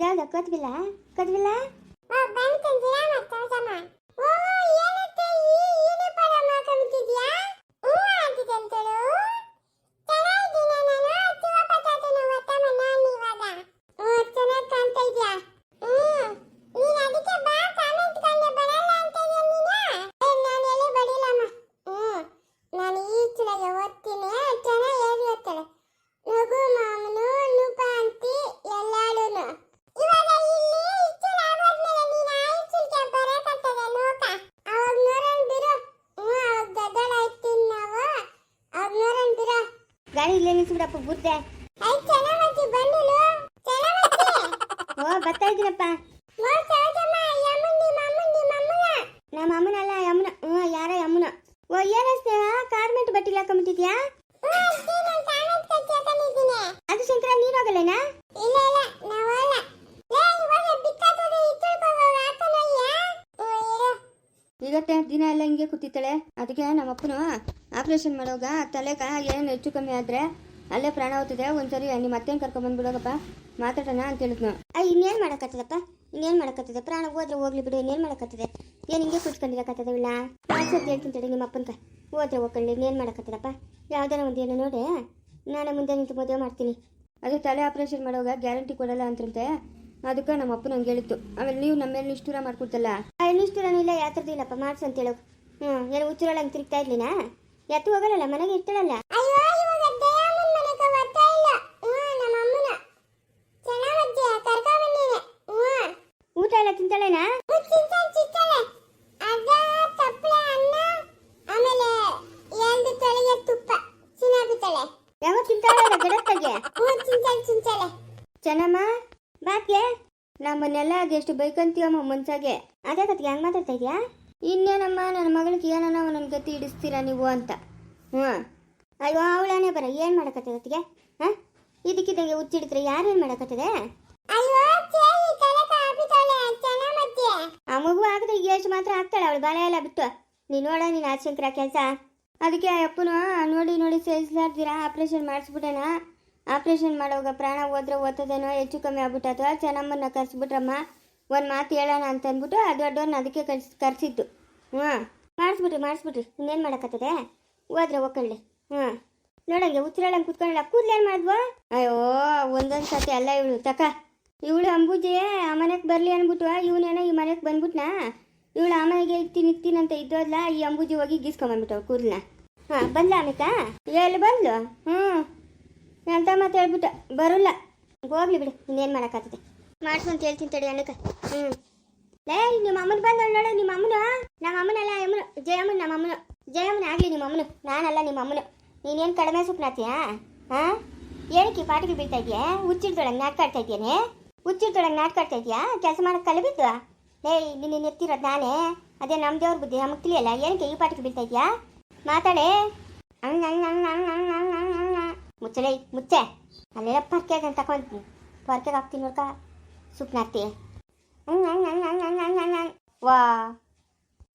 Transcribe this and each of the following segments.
ಇದ್ರಾಗ ಕದ್ವಿಲ್ಲ ಕದ್ವಿಲ್ಲ ಓ ಏನಂತೆ ಈ ಈ ಪರ ಮಾತಾಡ್ತಿದ್ಯಾ ಹ್ಞೂ ಅಂತಿದ್ದಂತೇಳು ಗಾಡಿ ಇಲ್ಲೇ ನಿಲ್ಸ್ಬಿಡಪ್ಪ ಬುದ್ದೆ ಓ ಬರ್ತಾ ಇದ್ದೀನಪ್ಪ. ನಮ್ಮ ಅಮ್ಮನ ಅಮ್ಮನಲ್ಲ ಯಮುನ. ಹ್ಮ್ ಯಾರ ಅಮ್ಮನ ಓ ಏನ ಸ್ನೇಹ ಕಾರ್ಮೆಂಟ್ ಬಟ್ಟೆ ಹಾಕೊಂಬಿಟ್ಟಿದ್ಯಾ ಅದು ಶಂಕರ ನೀನ್ ಹೋಗಲ್ಲೇನಾ ಇಲ್ಲ ಇಲ್ಲ ದಿನ ಎಲ್ಲ ಹಿಂಗೆ ಕೂತಿತ್ತಾಳೆ ಅದಕ್ಕೆ ನಮ್ಮಪ್ಪನು ಅಪ್ಪನು ಆಪರೇಷನ್ ತಲೆ ಕಾಯ ಏನು ಹೆಚ್ಚು ಕಮ್ಮಿ ಆದರೆ ಅಲ್ಲೇ ಪ್ರಾಣ ಹೋಗ್ತದೆ. ಒಂದ್ಸರಿ ನಿಮ್ಮ ಮತ್ತೇನು ಕರ್ಕೊಂಬಂದ್ಬಿಡೋಗಪ್ಪ ಮಾತಾಡೋಣ ಅಂತ ಹೇಳಿದ್ನು. ಆ ಇನ್ನೇನು ಮಾಡೋಕ್ಕತ್ತದಪ್ಪ ಇನ್ನೇನು ಮಾಡೋಕ್ಕತ್ತದೆ ಪ್ರಾಣ ಹೋದ್ರೆ ಹೋಗ್ಲಿ ಬಿಡು ಇನ್ನೇನು ಮಾಡಕತ್ತದೆ? ಏನು ಹಿಂಗೆ ಕುತ್ಕೊಂಡಿರಕತ್ತದ ಇಲ್ಲ ಮಾಡ್ಸೋದು ಹೇಳ್ತೀನಿ ತಡಿ ನಿಮ್ಮ ಅಪ್ಪಂತ ಹೋದ್ರೆ ಹೋಗ್ಕೊಳ್ಳಿ ಇನ್ನೇನು ಮಾಡೋಕ್ಕತ್ತದಪ್ಪ ಯಾವ್ದಾರ ಒಂದು ಏನೋ ನೋಡಿ? ನಾನು ಮುಂದೆ ನಿಂತು ಮದುವೆ ಮಾಡ್ತೀನಿ. ಅದು ತಲೆ ಆಪರೇಷನ್ ಮಾಡೋವಾಗ ಗ್ಯಾರಂಟಿ ಕೊಡಲ್ಲ ಅಂತಂತೆ ಅದಕ್ಕೆ ನಮ್ಮ ಅಪ್ಪನ ಹಂಗೆ ಹೇಳಿತ್ತು. ಆಮೇಲೆ ನೀವು ನಮ್ಮ ಮೇಲೆ ನಿಷ್ಠೂರ ಮಾಡ್ಕೊಡ್ತಲ್ಲ? ನಿಷ್ಠೂರನೂ ಇಲ್ಲ ಯಾವ ಥರದ್ದು ಇಲ್ಲಪ್ಪ? ಮಾಡ್ಸು ಅಂತ ಹೇಳು. ಹ್ಞೂ ಏನು ಹಂಗೆ ತಿರುಗ್ತಾ ಇರ್ಲಿನಾ ಎತ್ತು ಹೋಗಲ್ಲ ಮನೆಗೆ ಇರ್ತಾಳಲ್ಲ? ಊಟ ಎಲ್ಲ ತಿಂತಾಳೇನಾ? ಯಾವ ಚಿಂತಾಳೆ ಗಡತ್ತಗೆ ಚೆನ್ನಮ್ಮ ಬಾಕ್ಲೆ ನಮ್ಮನ್ನೆಲ್ಲ ಎಷ್ಟು ಬೈಕಂತೀವಮ್ಮ ಮುನ್ಸಾಗೆ. ಅದೇ ಕತ್ಗೆ ಹೆಂಗ್ ಮಾತಾಡ್ತಾ ಇದ್ಯಾ? ಇನ್ನೇನಮ್ಮ ನನ್ನ ಮಗಳಿಗೆ ಏನನ್ನ ಒಂದೊಂದು ಗತಿ ಹಿಡಿಸ್ತೀರಾ ನೀವು ಅಂತ. ಹ್ಞೂ. ಅಯ್ಯೋ ಅವಳಾನೇ ಬರ ಏನು ಮಾಡಕತ್ತದೆ ಹೊತ್ತಿಗೆ ಹಾಂ? ಇದಕ್ಕಿದ್ದಂಗೆ ಹುಚ್ಚಿಡಿದ್ರೆ ಯಾರೇನು ಮಾಡಕತ್ತದೆ? ಆ ಮಗು ಆಗದೆ ಎಷ್ಟು ಮಾತ್ರ ಆಗ್ತಾಳೆ ಅವಳು ಬಾಳೆ ಎಲ್ಲ ಬಿಟ್ಟು. ನೀನು ನೋಡ ನೀನು ಆಶಂಕರ ಕೆಲಸ. ಅದಕ್ಕೆ ಆ ಅಪ್ಪನು ನೋಡಿ ನೋಡಿ ಸೇರಿಸ್ಲಾರ್ದಿರಾ ಆಪ್ರೇಷನ್ ಮಾಡಿಸ್ಬಿಡೋಣ. ಆಪ್ರೇಷನ್ ಮಾಡೋವಾಗ ಪ್ರಾಣ ಹೋದ್ರೆ ಓದ್ತದೇನೋ ಹೆಚ್ಚು ಕಮ್ಮಿ ಆಗ್ಬಿಟ್ಟದ ಚೆನ್ನಮ್ಮನ್ನ ಕರ್ಸ್ಬಿಟ್ರಮ್ಮ. ಒಂದು ಮಾತು ಹೇಳೋಣ ಅಂತ ಅಂದ್ಬಿಟ್ಟು ಅದು ದೊಡ್ಡವ್ರನ್ನ ಅದಕ್ಕೆ ಕರ್ಸ್ ಕರ್ಸಿದ್ದು. ಹ್ಞೂ. ಮಾಡಿಸ್ಬಿಟ್ರಿ ಮಾಡಿಸ್ಬಿಟ್ರಿ. ಇನ್ನೇನು ಮಾಡೋಕ್ಕತ್ತದೆ ಹೋದ್ರೆ ಒಕ್ಕಂಡೆ ಹಾಂ ನೋಡಂಗೆ ಉಚ್ಚಿರಳಂಗೆ ಕುತ್ಕೊಳ್ಳಲ್ಲ ಕೂದ್ಲೇನು ಮಾಡ್ದ್ವ? ಅಯ್ಯೋ, ಒಂದೊಂದು ಸತಿ ಅಲ್ಲ ಇವಳು. ತಕ, ಇವಳು ಅಂಬುಜಿ ಆ ಮನೆಗೆ ಬರಲಿ ಅಂದ್ಬಿಟ್ಟು ಇವನೇನೋ ಈ ಮನೆಗೆ ಬಂದ್ಬಿಟ್ನಾ? ಇವಳು ಆ ಮನೆಗೆ ಇರ್ತೀನಿ ಇರ್ತೀನಿ ಅಂತ ಇದ್ದೋದ್ಲ ಈ ಅಂಬುಜಿ ಹೋಗಿ ಗೀಸ್ಕೊಂಬಂದ್ಬಿಟ್ಟವು ಕೂದ್ಲ ಹಾಂ, ಬಂದ್ಲ ಅಮಿತ? ಎಲ್ಲಿ ಬಂದ್ಲು? ಹ್ಞೂ ಅಂತ ಮತ್ತೆ ಹೇಳ್ಬಿಟ್ಟ? ಬರಲ್ಲ. ಹೋಗ್ಲಿ ಬಿಡು, ಇನ್ನೇನು ಮಾಡೋಕ್ಕಾಗ್ತದೆ. ಮಾಡ್ಸು ಅಂತ ಹೇಳ್ತೀನಿ ತಡಿ ಅನಕ. ಹ್ಞೂ ಲೇ ನಿಮ್ಮ ಅಮ್ಮನ ಬಂದ ನೋಡು ನಿಮ್ಮ ಅಮ್ಮನ? ನಮ್ಮ ಅಮ್ಮನಲ್ಲ ಅಮ್ಮನ ಜಯಮ್ಮನ ನಮ್ಮ ಅಮ್ಮನು. ಜಯಮ್ಮನ ಆಗಲಿ ನಿಮ್ಮ ಅಮ್ಮನು ನಾನಲ್ಲ ನಿಮ್ಮ ಅಮ್ಮನು ನೀನೇನು ಕಡಿಮೆ ಸುಪ್ನಾತಿಯಾ ಹಾಂ ಏನಕ್ಕೆ ಪಾಟಿಗೆ ಬೀಳ್ತಾ ಇದೆಯಾ ಹುಚ್ಚಿಡ್ದೊಳಗೆ ನಾಟ್ಕಾಡ್ತಾ ಇದೆಯೇ ಇದೆಯೇನೆ ಹುಚ್ಚಿಡ್ದೊಳಗೆ ನಾಟಕ ಆಡ್ತಾ ಇದೆಯಾ ಕೆಲಸ ಮಾಡೋಕೆ ಕಲಿಬಿದ್ದು ಏಯ್ ನೀನು ಎತ್ತಿರೋದು ನಾನೇ ಅದೇ ನಮ್ಮ ದೇವ್ರ ಬುದ್ಧಿ ನಮಗೆ ತಿಳಿಯಲ್ಲ ಏನಕ್ಕೆ ಈ ಪಾಟಿಗೆ ಬೀಳ್ತಾ ಇದೆಯಾ ಮಾತಾಡೆ ಹಂಗ್. ಮುಚ್ಚಲೇ ಮುಚ್ಚೆ ಅಲ್ಲೆಲ್ಲ ಪರ್ಕೆಗೆ ತಗೊಂತೀನಿ ಪರ್ಕೆಗೆ ಹಾಕ್ತೀನಿ ನೋಡ್ಕ ಹಂಗ್ ವಾ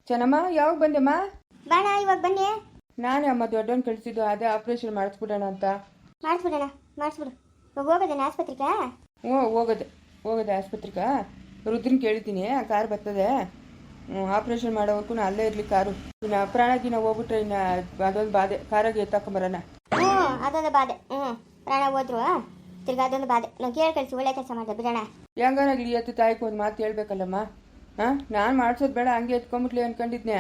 ಚೆನ್ನಮ್ಮ ಯಾವಾಗ ಬಂದೆಮ್ಮ ಬಾಣ ಇವಾಗ ಬನ್ನಿ. ನಾನೇ ಅಮ್ಮ ದೊಡ್ಡವನ್ ಕಳಿಸಿದ್ದು ಅದೇ ಆಪರೇಷನ್ ಮಾಡಿಸ್ಬಿಡೋಣ ಅಂತ. ಮಾಡಿಸ್ಬಿಡೋಣ ಮಾಡಿಸ್ಬಿಡು. ಇವಾಗ ಹೋಗೋದೇನ ಆಸ್ಪತ್ರೆಗೆ? ಹ್ಞೂ ಹೋಗೋದೆ ಹೋಗೋದೆ ಆಸ್ಪತ್ರೆಗೆ. ರುದ್ರನ್ ಕೇಳಿದ್ದೀನಿ ಆ ಕಾರ್ ಬರ್ತದೆ. ಹ್ಞೂ ಆಪ್ರೇಷನ್ ನಾನು ಅಲ್ಲೇ ಇರಲಿ ಕಾರು. ಇನ್ನು ಪ್ರಾಣಗಿನ ಹೋಗ್ಬಿಟ್ರೆ ಇನ್ನು ಅದೊಂದು ಬಾಧೆ ಕಾರಾಗಿ ಎತ್ತಾಕೊಂಬರೋಣ. ಹ್ಞೂ ಅದೊಂದು ಬಾಧೆ. ಹ್ಞೂ ಪ್ರಾಣ ಹೋದ್ರು ತಿರ್ಗ ಅದೊಂದು ಬಾಧೆ. ನಾವು ಕೇಳಿ ಕಳಿಸಿ ಒಳ್ಳೆ ಕೆಲಸ ಮಾಡಿದೆ ಬಿಡೋಣ. ಹೆಂಗಾರಾಗ್ಲಿ ಎತ್ತು ತಾಯಿಗೆ ಒಂದು ಮಾತು ಹೇಳ್ಬೇಕಲ್ಲಮ್ಮ? ಹಾಂ ನಾನು ಮಾಡ್ಸೋದು ಬೇಡ ಹಂಗೆ ಎತ್ಕೊಂಬಿಟ್ಲಿ ಅನ್ಕೊಂಡಿದ್ನೆ.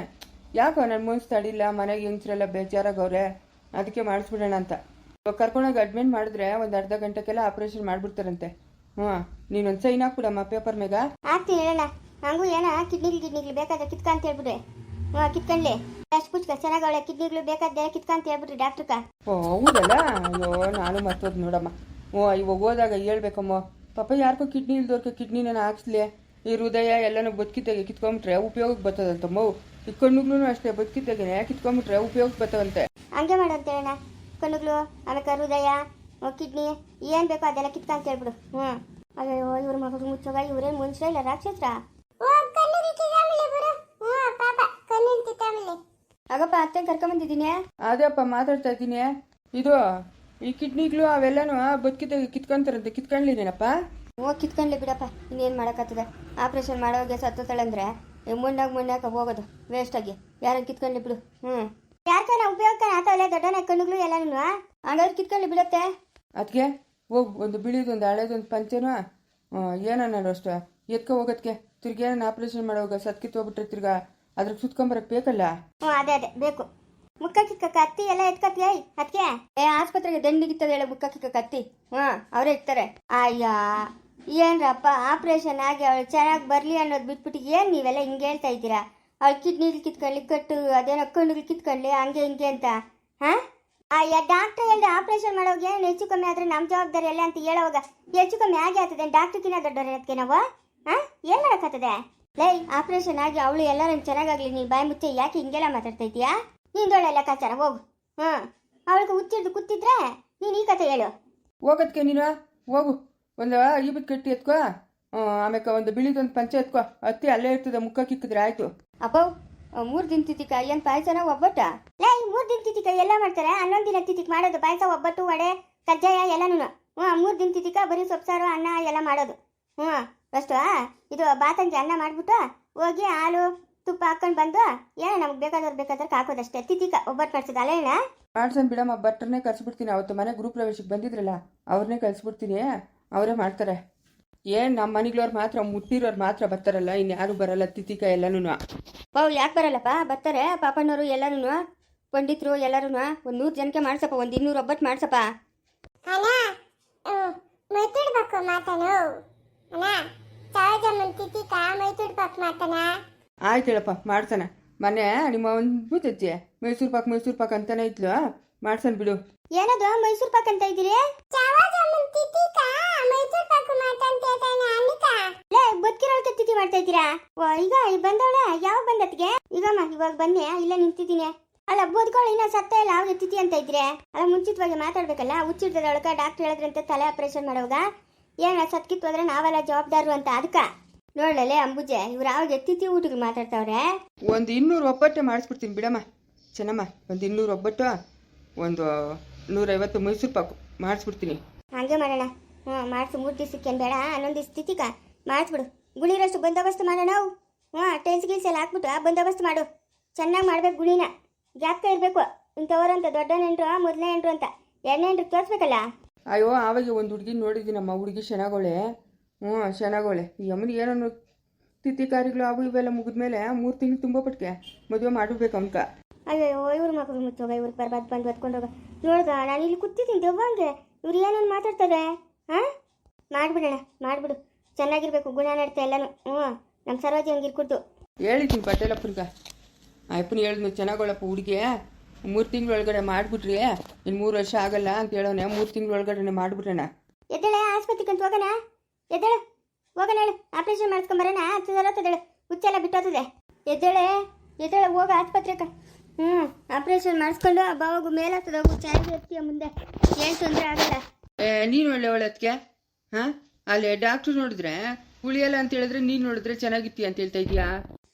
ಯಾಕೋ ನನ್ನ ಮುನ್ಸ್ ತಡಿಲ್ಲ ಮನೆಗೆ ಹೆಂಗ್ಸ್ರೆಲ್ಲ ಬೇಜಾರಾಗವ್ರೆ ಅದಕ್ಕೆ ಮಾಡಿಸ್ಬಿಡೋಣ ಅಂತ. ಇವಾಗ ಕರ್ಕೊಂಡೋಗಿ ಅಡ್ಮಿಟ್ ಮಾಡಿದ್ರೆ ಒಂದು ಅರ್ಧ ಗಂಟೆಗೆಲ್ಲ ಆಪ್ರೇಷನ್ ಮಾಡಿಬಿಡ್ತಾರಂತೆ. ಹ್ಞೂ ನೀನೊಂದು ಸೈನ್ ಹಾಕ್ಬಿಡಮ್ಮ ಪೇಪರ್ ಮೇಗ. ಆಗ್ತೀನಿ ಹೇಳೋಣ ಹಂಗೂ ಏನ ಕಿಡ್ನಿ ಕಿಡ್ನಿಗಳು ಬೇಕಾದ್ರೆ ಕಿತ್ಕ ಅಂತ ಹೇಳ್ಬಿಡ್ರಿ ಹ್ಞೂ ಕಿತ್ಕೊಂಡ್ಲಿ. ಅಷ್ಟು ಪುಚ್ಕ ಚೆನ್ನಾಗವಳೆ ಕಿಡ್ನಿಗಳು ಬೇಕಾದ್ರೆ ಕಿತ್ಕ ಅಂತ ಹೇಳ್ಬಿಡ್ರಿ ಡಾಕ್ಟ್ರಕ್ಕ ಓ ಹೌದಲ್ಲ? ಅಯ್ಯೋ ನಾನು ಮರ್ತೋದು ನೋಡಮ್ಮ. ಓ ಇವಾಗ ಹೋದಾಗ ಹೇಳ್ಬೇಕಮ್ಮ. ಪಾಪ ಯಾರಿಗೂ ಕಿಡ್ನಿ ಇಲ್ದವ್ರಿಗೆ ಕಿಡ್ನಿನ ಹಾಕ್ಸ್ಲಿ. ಈ ಹೃದಯ ಎಲ್ಲನೂ ಬದುಕಿದ್ದಾಗೆ ಕಿತ್ಕೊಂಬಿಟ್ರೆ ಉಪಯೋಗಕ್ಕೆ ಬರ್ತದಂತ ಮೌ ಈ ಕಣ್ಣುಗ್ಲೂ ಅಷ್ಟೇ ಬದುಕಿದ್ದಾಗೆ ಯಾಕೆ ಇಟ್ಕೊಂಡ್ಬಿಟ್ರೆ ಉಪಯೋಗ ಬತ್ತವಂತೆ ಹಂಗೆ ಮಾಡಂತ ಅಂತ ಹೇಳೋಣ ಕಣ್ಣುಗಳು ಆಮೇಲೆ ಹೃದಯ ಕಿಡ್ನಿ ಏನ್ ಬೇಕೋ ಅದೆಲ್ಲ ಕಿತ್ಕ ಅಂತ ಹೇಳ್ಬಿಡು. ಹ್ಞೂ ಅಯ್ಯೋ ಇವ್ರ ಮಗಳು ಮುಚ್ಚೋಗ? ಇವರೇ ಮನುಷ್ಯ ಇಲ್ಲ ರಾಕ್ಷಸ್ರ? ಆಗಪ್ಪ ಅತ್ತೆ ಕರ್ಕೊಂಬಂದಿದ್ದೀನಿ ಅದೇಪ್ಪ ಮಾತಾಡ್ತಾ ಇದ್ದೀನಿ. ಇದು ಈ ಕಿಡ್ನಿಗಳು ಅವೆಲ್ಲನೂ ಬದುಕಿದ್ದಾಗ ಕಿತ್ಕೊಂತಾರಂತೆ. ಕಿತ್ಕೊಂಡ್ಲಿನೇನಪ್ಪ ಓ ಕಿತ್ಕೊಂಡ್ಲಿ ಬಿಡಪ್ಪ. ಇನ್ನೇನು ಮಾಡೋಕ್ಕಾಗ್ತದೆ? ಆಪ್ರೇಷನ್ ಮಾಡೋಗೆ ಸತ್ತೋತಾಳಂದ್ರೆ? ಮುಣ್ಣಾಗ ಮುಣ್ಣಾಕ ಹೋಗೋದು. ವೇಸ್ಟಾಗಿ ಯಾರನ್ನ ಕಿತ್ಕೊಂಡು ಬಿಡು. ಹ್ಞೂ ಯಾರ್ಕನ ಉಪಯೋಗಕ್ಕೆ ಆತಾವಲ್ಲ ದೊಡ್ಡನ ಕಣ್ಣುಗಳು ಎಲ್ಲನೂ ಹಂಗಾದ್ರೆ ಕಿತ್ಕೊಂಡು ಬಿಡುತ್ತೆ. ಅದಕ್ಕೆ ಹೋಗು ಒಂದು ಬಿಳಿದೊಂದು ಹಳೇದೊಂದು ಪಂಚನ ಏನನ್ನೋದು ಅಷ್ಟು? ಎತ್ಕೊ ಹೋಗೋದಕ್ಕೆ ತಿರ್ಗಿ ಏನನ್ನ ಆಪ್ರೇಷನ್ ಮಾಡೋವಾಗ ಸತ್ಕಿತ್ತು ಹೋಗ್ಬಿಟ್ರೆ ತಿರ್ಗಾ ಅದ್ರಿಗೆ ಸುತ್ಕೊಂಬರಕ್ಕೆ ಬೇಕಲ್ಲ? ಹ್ಞೂ ಅದೇ ಅದೇ. ಬೇಕು. ಮುಕ್ಕ ಕಿಕ್ಕ ಕತ್ತಿ ಎಲ್ಲ ಐ ಅದಕ್ಕೆ ಏ ಆಸ್ಪತ್ರೆಗೆ ದಂಡಿಗಿತ್ತದ ಹೇಳು ಮುಕ್ಕ ಕಿಕ್ಕ ಕತ್ತಿ. ಹ್ಞೂ ಅವರೇ ಇರ್ತಾರೆ. ಅಯ್ಯ. ಏನ್ರಪ್ಪ ಆಪ್ರೇಷನ್ ಆಗಿ ಅವಳು ಚೆನ್ನಾಗಿ ಬರಲಿ ಅನ್ನೋದು ಬಿಟ್ಬಿಟ್ಟು ಏನು ನೀವೆಲ್ಲ ಹಿಂಗೆ ಹೇಳ್ತಾ ಇದ್ದೀರಾ? ಅವಳು ಕಿಡ್ನಿಲಿ ಕಿತ್ಕೊಳ್ಳಿ, ಕಟ್ಟು, ಅದೇನೋ ಕಣ್ಣುಗಳು ಕಿತ್ಕೊಳ್ಳಿ, ಹಂಗೆ ಹಿಂಗೆ ಅಂತ, ಹಾಂ? ಡಾಕ್ಟ್ರ್ ಹೇಳಿದ್ರೆ ಆಪ್ರೇಷನ್ ಮಾಡೋಗೆ ಏನು ಹೆಚ್ಚು ಕಮ್ಮಿ ಆದರೆ ನಮ್ಮ ಜವಾಬ್ದಾರಿ ಅಲ್ಲ ಅಂತ ಹೇಳೋವಾಗ ಹೆಚ್ಚು ಕಮ್ಮಿ ಆಗಿ ಆಗ್ತದೆ ಡಾಕ್ಟ್ರ್ಕಿನ್ನ ದೊಡ್ಡವ್ರ ಅದಕ್ಕೆ ನಾವು, ಹಾಂ? ಏನು ಮಾಡೋಕ್ಕಾಗ್ತದೆ ಲೈ ಆಪ್ರೇಷನ್ ಆಗಿ ಅವಳು ಎಲ್ಲರೂ ಚೆನ್ನಾಗಾಗ್ಲಿ ನೀ ಬಾಯಿ ಮುಚ್ಚೆ ಯಾಕೆ ಹಿಂಗೆಲ್ಲ ಮಾತಾಡ್ತಾ ಇದೀಯಾ ನಿಂದೊಳ್ಳೆ ಲೆಕ್ಕಾಚಾರ, ಹೋಗು ಹಾಂ ಅವಳಿಗೆ ಹುಚ್ಚಿಡ್ದು ಕೂತಿದ್ರೆ ನೀನು ಈ ಕಥೆ ಹೇಳು. ಹೋಗೋದಕ್ಕೆ ನೀನು, ಹೋಗು. ಒಂದು ಇಬತ್ ಕಟ್ಟಿ ಎತ್ಕೋ. ಆಮೇಲೆ ಒಂದು ಬಿಳಿದೊಂದು ಪಂಚ ಎತ್ಕೋ. ಅತ್ತಿ ಅಲ್ಲೇ ಇರ್ತದೆ ಮುಖ ಕಿಕ್ಕಿದ್ರೆ ಆಯ್ತು. ಅಪ್ಪ ಮೂರು ದಿನ ತಿತಿಕ ಏನು ಪಾಯಸನ ಒಬ್ಬಟ್ಟ? ಲೈ ಮೂರು ದಿನ ತಿತಿಕ ಎಲ್ಲ ಮಾಡ್ತಾರೆ. ಹನ್ನೊಂದು ದಿನ ತಿತಿಕ್ ಮಾಡೋದು. ಪಾಯಸ ಒಬ್ಬಟ್ಟು ವಡೆ ಕಜ್ಜಾಯ ಎಲ್ಲನೂ ಹ್ಞೂ ಮೂರು ದಿನ ತಿತಿಕ ಬರೀ ಸೊಪ್ಸಾರು ಅನ್ನ ಎಲ್ಲ ಮಾಡೋದು. ಹ್ಞೂ ಅಷ್ಟು ಇದು ಬಾತಂಜಿ ಅನ್ನ ಮಾಡಿಬಿಟ್ಟು ಹೋಗಿ ಹಾಲು ತುಪ್ಪ ಹಾಕೊಂಡು ಬಂದು ಏನೋ ನಮ್ಗೆ ಬೇಕಾದವ್ರು ಬೇಕಾದ್ರೆ ಹಾಕೋದಷ್ಟೇ. ತಿತಿಕ ಒಬ್ಬಟ್ಟು ಮಾಡಿಸಿದ ಅಲ್ಲೇನಾ? ಮಾಡ್ಸನ್ ಬಿಡಮ್ಮ ಭಟ್ರನ್ನೇ ಕರ್ಸ್ಬಿಡ್ತೀನಿ. ಅವತ್ತು ಮನೆ ಗ್ರೂಪ್ ಪ್ರವೇಶಕ್ಕೆ ಬಂದಿದ್ರಲ್ಲ ಅವ್ರನ್ನೇ ಕಳಿಸ್ಬಿಡ್ತೀನಿ ಅವರೇ ಮಾಡ್ತಾರೆ. ಏನು ನಮ್ಮ ಮನೆಗಳವ್ರು ಮಾತ್ರ ಮುಟ್ಟಿರೋರು ಮಾತ್ರ ಬರ್ತಾರಲ್ಲ ಇನ್ಯಾರು ಬರಲ್ಲ ತಿಥಿಕ ಎಲ್ಲನೂ ಅವ್ರು ಯಾಕೆ ಬರಲ್ಲಪ್ಪ? ಬರ್ತಾರೆ ಪಾಪಣ್ಣವರು ಎಲ್ಲರೂ ಪಂಡಿತರು ಎಲ್ಲರೂ ಒಂದು ನೂರು ಜನಕ್ಕೆ ಮಾಡ್ಸಪ್ಪ ಒಂದು ಇನ್ನೂರು ಒಬ್ಬಟ್ಟು ಮಾಡ್ಸಪ್ಪ. ಅಣ್ಣ ಮೈತುಡ್ಬೇಕು ಮಾತನು. ಅಣ್ಣ ಮೈತುಡ್ಬೇಕು ಮಾತನ. ಆಯ್ತು ಹೇಳಪ್ಪ ಮಾಡ್ತಾನೆ ಮೊನ್ನೆ ನಿಮ್ಮ ಒಂದು ಐತಿ ಮೈಸೂರು ಪಾಕ್ ಮೈಸೂರು ಪಾಕ್ ಅಂತಾನೆ ಇದ್ಲು. ಮಾಡ್ಸನ್ ಬಿಡು. ಏನದು ಮೈಸೂರು ಪಾಕ್ ಅಂತ ಇದ್ದೀರಿ ಸಾವಿರ ತಿತ್ತಿಕ ಮೈತುಡ್ಬೇಕು ಮಾತಂತ ಹೇಳ್ತಾನೆ ಅನ್ನಿಕ ಲೇ ಬದುಕಿರೋಳ್ಕೆ ತಿಥಿ ಮಾಡ್ತಾ ಇದ್ದೀರಾ? ಓ ಈಗ ಇಲ್ಲಿ ಬಂದವಳೆ? ಯಾವ ಬಂದತ್ಗೆ ಈಗಮ್ಮ ಇವಾಗ ಬನ್ನಿ. ಇಲ್ಲ ನಿಂತಿದ್ದೀನಿ. ಅಲ್ಲ ಬೋದ್ಕೊಳ್ಳಿ ಇನ್ನ ಸತ್ತ ಇಲ್ಲ. ಅವ್ರಿಗೆ ಎತ್ತಿತಿ ಅಂತ ಇದ್ರೆ? ಅಲ್ಲ ಮುಂಚಿತವಾಗಿ ಮಾತಾಡ್ಬೇಕಲ್ಲ? ಹುಚ್ಚಿಡ್ತದ ಡಾಕ್ಟ್ರ್ ಹೇಳಿದ್ರಂತೆ ತಲೆ ಆಪರೇಷನ್ ಮಾಡೋವಾಗ. ಏನ ಸತ್ಕಿತ್ತು ಹೋದ್ರೆ ನಾವೆಲ್ಲ ಜವಾಬ್ದಾರು ಅಂತ ಅದಕ್ಕ ನೋಡ್ಲೇ ಅಂಬುಜೆ ಇವ್ರು ಯಾವಾಗ ಎತ್ತಿತಿ ಊಟಕ್ಕೆ ಮಾತಾಡ್ತಾವ್ರೆ. ಒಂದು ಇನ್ನೂರು ಒಬ್ಬಟ್ಟು ಮಾಡಿಸ್ಬಿಡ್ತೀನಿ ಬಿಡಮ್ಮ. ಚೆನ್ನಮ್ಮ ಒಂದು ಇನ್ನೂರು ಒಬ್ಬಟ್ಟು ಒಂದು ನೂರೈವತ್ತು ಮೈಸೂರು ಪಾಕು ಮಾಡಿಸ್ಬಿಡ್ತೀನಿ. ಹಂಗೆ ಮಾಡೋಣ. ಹ್ಞೂ ಮಾಡಿಸು ಮೂರು ದಿವ್ಸಕ್ಕೆ ಬೇಡ. ಹನ್ನೊಂದು ದಿವ್ಸ ತಿಥಿಕ ಮಾಡಿಸ್ಬಿಡು. ಗುಳಿರಷ್ಟು ಬಂದೋಬಸ್ತ್ ಮಾಡೋಣ ನಾವು. ಹಾಂ ಟೆನ್ಸ್ ಗಿಲ್ಸ್ ಎಲ್ಲ ಹಾಕ್ಬಿಟ್ಟು ಬಂದೋಬಸ್ತ್ ಮಾಡು. ಚೆನ್ನಾಗಿ ಮಾಡ್ಬೇಕು ಗುಳಿನ. ಜ್ಞಾಪಕ ಇರಬೇಕು. ಇಂಥವ್ರಂತ ದೊಡ್ಡ ನೆಂಟ್ರು ಮೊದಲನೇ ನೆಂಟ್ರು ಅಂತ. ಎರಡನೇ ನೆಂಟ್ರು ತೋರಿಸ್ಬೇಕಲ್ಲ? ಅಯ್ಯೋ ಆವಾಗ ಒಂದು ಹುಡುಗಿ ನೋಡಿದ್ದೀನಮ್ಮ ಹುಡುಗಿ ಶನಗೋಳೆ. ಹ್ಞೂ ಶನಗೋಳೆ. ಈ ಅಮ್ಮನಿಗೆ ಏನೋ ತಿಥಿ ಕಾರ್ಯಗಳು ಅವು ಇವೆಲ್ಲ ಮುಗಿದ್ಮೇಲೆ ಮೂರು ತಿಂಗಳು ತುಂಬ ಪಟ್ಕೆ. ಮದುವೆ ಮಾಡಬೇಕು ಅಮ್ಕ ಅಯ್ಯೋ ಇವ್ರ ಮಕ್ಕಳು ಮುಚ್ಚೋಗ ಇವ್ರ ಬರ್ಬಾರ್ದು ಬಂದು ಹೊತ್ಕೊಂಡೋಗ ನೋಡ್ದ ನಾನು ಇಲ್ಲಿ ಕೂತಿದ್ದೀನಿ ದೆವ್ವಂಗೆ ಇವ್ರು ಏನೋ ಮಾತಾಡ್ತಾರೆ? ಹಾಂ? ಮಾಡ್ಬಿಡೋಣ ಮಾಡ್ಬಿಡು. ಚೆನ್ನಾಗಿರ್ಬೇಕು ಗುಣ ನಡತೆ ಎಲ್ಲನೂ. ಹ್ಞೂ ನಮ್ಮ ಸರೋಜಿ ಹಂಗೆ ಇರ್ಕೊಡ್ತು ಹೇಳಿದ್ದೀನಿ ಪಟೇಲಪ್ಪನ್ಗ. ಅಯ್ಯಪ್ಪನ ಹೇಳಿದ್ನು ಚೆನ್ನಾಗೋಳಪ್ಪ ಹುಡುಗಿ. ಮೂರು ತಿಂಗಳೊಳಗಡೆ ಮಾಡಿಬಿಟ್ರಿ. ಇನ್ನು ಮೂರು ವರ್ಷ ಆಗಲ್ಲ ಅಂತ ಹೇಳೋಣ ಮೂರು ತಿಂಗಳೊಳಗಡೆ ಮಾಡಿಬಿಟ್ರೇನ? ಎದ್ದೇಳೆ ಆಸ್ಪತ್ರೆಗೆ ಅಂತ ಹೋಗೋಣ. ಎದ್ದೇಳು ಹೋಗೋಣ ಹೇಳು. ಆಪರೇಷನ್ ಮಾಡಿಸ್ಕೊಂಬರೋಣ ಹತ್ತದಲ್ಲ ಹುಚ್ಚೆಲ್ಲ ಬಿಟ್ಟೋತದೆ. ಎದ್ದೇಳೆ ಎದ್ದೇಳೆ ಹೋಗ ಆಸ್ಪತ್ರೆಗೆ ಹ್ಞೂ ಆಪರೇಷನ್ ಮಾಡಿಸ್ಕೊಂಡು ಬಾವಾಗು ಮೇಲಾಗ್ತದೆ ಹೋಗು. ಚೆನ್ನಾಗಿ ಎತ್ತೀಯ ಮುಂದೆ. ಏನು ತೊಂದರೆ ಆಗಲ್ಲ. ನೀನು ಒಳ್ಳೆ ಅದಕ್ಕೆ ಹಾಂ? ಅಲ್ಲಿ ಡಾಕ್ಟ್ರು ನೋಡಿದ್ರೆ ಉಳಿಯಲ್ಲ ಅಂತ ಹೇಳಿದ್ರೆ ನೀನು ನೋಡಿದ್ರೆ ಚೆನ್ನಾಗಿತ್ತಿ ಅಂತ ಹೇಳ್ತಾ ಇದೀಯಾ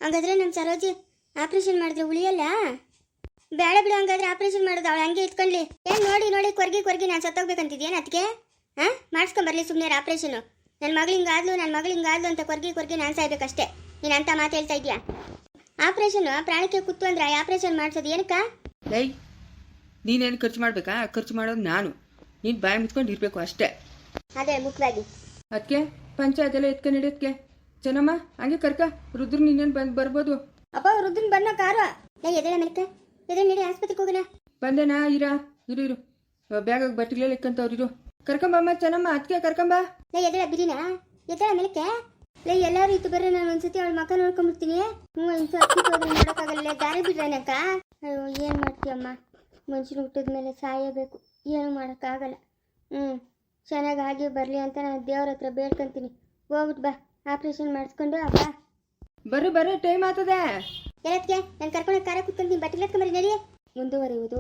ಹಂಗಾದ್ರೆ ನಮ್ಮ ಸರೋಜಿ ಆಪರೇಷನ್ ಮಾಡಿದ್ರೆ ಉಳಿಯಲ್ಲ ಬೇಡ ಬಿಡು ಹಂಗಾದ್ರೆ ಆಪರೇಷನ್ ಮಾಡೋದು ಅವಳು ಹಂಗೆ ಇಟ್ಕೊಂಡ್ಲಿ. ಏನ್ ನೋಡಿ ನೋಡಿ ಕೊರ್ಗಿ ಕೊರ್ಗಿ ನಾನು ಸತ್ತೋಗ್ಬೇಕಂತಿದ್ಯೇನು ಅದಕ್ಕೆ ಹಾಂ? ಮಾಡಿಸ್ಕೊಂಬರ್ಲಿ ಸುಮ್ಮನೆ ಆಪ್ರೇಷನು ನನ್ನ ಮಗಳು ಹಿಂಗಾದ್ಲು ನನ್ನ ಮಗಳು ಹಿಂಗಾದ್ಲು ಅಂತ ಕೊರ್ಗಿ ಕೊರ್ಗಿ ನಾನು ಸಾಯ್ಬೇಕಷ್ಟೇ. ನೀನು ಅಂತ ಮಾತು ಹೇಳ್ತಾ ಇದೀಯಾ ಆಪ್ರೇಷನು ಪ್ರಾಣಕ್ಕೆ ಕುತ್ತು ಅಂದ್ರೆ ಆಪರೇಷನ್ ಮಾಡಿಸೋದು ಏನಕ್ಕ? ಲೈ ನೀನೇನು ಖರ್ಚು ಮಾಡಬೇಕಾ? ಖರ್ಚು ಮಾಡೋದು ನಾನು. ನೀನು ಬಾಯ್ ಮುಚ್ಕೊಂಡು ಇರಬೇಕು ಅಷ್ಟೇ. ಅದೇ ಮುಖ್ಯವಾಗಿ. ಅದಕ್ಕೆ ಪಂಚಾಯತ್ ಎಲ್ಲ ಎತ್ಕೊಂಡು ಹಿಡಿಯೋದಕ್ಕೆ ಚೆನ್ನಮ್ಮ ಹಂಗೆ ಕರ್ಕ. ರುದ್ರ ನಿನ್ನೇನು ಬಂದು ಬರ್ಬೋದು? ಅಪ್ಪ ರುದ್ರನ್ ಬಣ್ಣ ಕಾರು. ಲೇ ಎದೇಳ ಮೆಲ್ಕ ಎದೆ ನಡಿ ಆಸ್ಪತ್ರೆಗೆ ಹೋಗೋಣ. ಬಂದೇನಾ? ಇರಾ. ಇರು ಇರು. ಬ್ಯಾಗಾಗಿ ಬಟ್ಟೆಗಳೆಲ್ಲ ಇಕ್ಕಂತವ್ರು ಇರು. ಕರ್ಕೊಂಬಮ್ಮ ಚೆನ್ನಮ್ಮ ಅದಕ್ಕೆ ಕರ್ಕೊಂಬ. ಲೇ ಎದೇಳ ಬಿರಿನಾ? ಎದೇಳ ಮೆಲ್ಕೆ ಲೇ ಎಲ್ಲರೂ ಇತ್ತು ಬರ್ರೆ ನಾನು ಒಂದ್ಸತಿ ಅವಳ ಮಕ್ಕ ನೋಡ್ಕೊಂಡ್ಬಿಡ್ತೀನಿ ಹ್ಞೂ ಇಂಥ ಅಕ್ಕಿ ಹೋದ್ರೆ ನೋಡೋಕ್ಕಾಗಲ್ಲ ದಾರಿ ಬಿಡ್ರೇನಕ್ಕ ಅಯ್ಯೋ ಏನು ಮಾಡ್ತೀಯಮ್ಮ? ಮನುಷ್ಯನ ಹುಟ್ಟಿದ ಮೇಲೆ ಸಾಯಬೇಕು. ಏನು ಮಾಡೋಕ್ಕಾಗಲ್ಲ. ಹ್ಞೂ. ಚೆನ್ನಾಗಿ ಆಗಿ ಬರಲಿ ಅಂತ ನಾನು ದೇವ್ರ ಹತ್ರ ಬೇಡ್ಕೊಂತೀನಿ. ಹೋಗ್ಬಿಟ್ಟು ಬಾ. ಆಪ್ರೇಷನ್ ಮಾಡಿಸ್ಕೊಂಡು ಅಪ್ಪ ಬರು ಬರು ಟೈಮ್ ಆಗ್ತದೆ ಎಲ್ಲತ್ಗೆ ನಾನು ಕರ್ಕೊಂಡು ಕಾರ ಕುತ್ಕೊಂತೀನಿ. ಬಟ್ಟೆ ಎತ್ಕೊಂಬರಿ ನಡಿ. ಮುಂದುವರಿಯುವುದು.